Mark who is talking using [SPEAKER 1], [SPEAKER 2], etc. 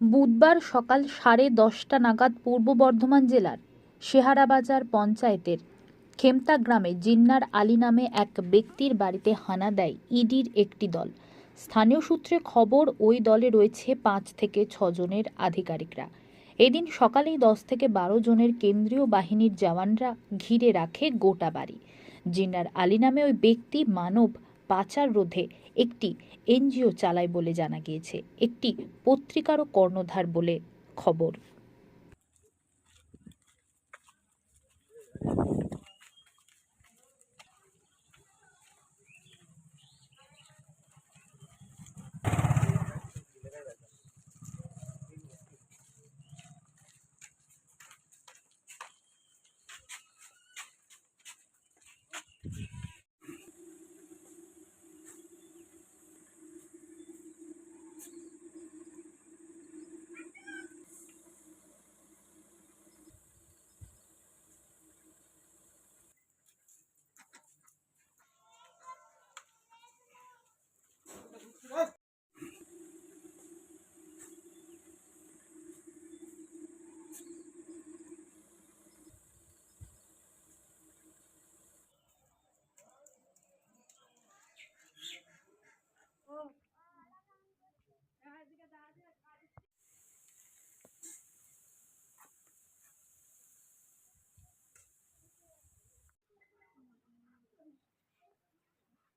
[SPEAKER 1] বুধবার সকাল সাড়ে দশটা নাগাদ পূর্ব বর্ধমান জেলার শেহারাবাজার পঞ্চায়েতের খেমতা গ্রামে জিন্নার আলী নামে এক ব্যক্তির বাড়িতে হানা দেয় ইডির একটি দল। স্থানীয় সূত্রে খবর, ওই দলে রয়েছে পাঁচ থেকে ছজনের আধিকারিকরা। এদিন সকালেই দশ থেকে বারো জনের কেন্দ্রীয় বাহিনীর জওয়ানরা ঘিরে রাখে গোটা বাড়ি। জিন্নার আলী নামে ওই ব্যক্তি মানব পাচার রোধে একটি এনজিও চালায় বলে জানা গিয়েছে। একটি পত্রিকারও কর্ণধার বলে খবর।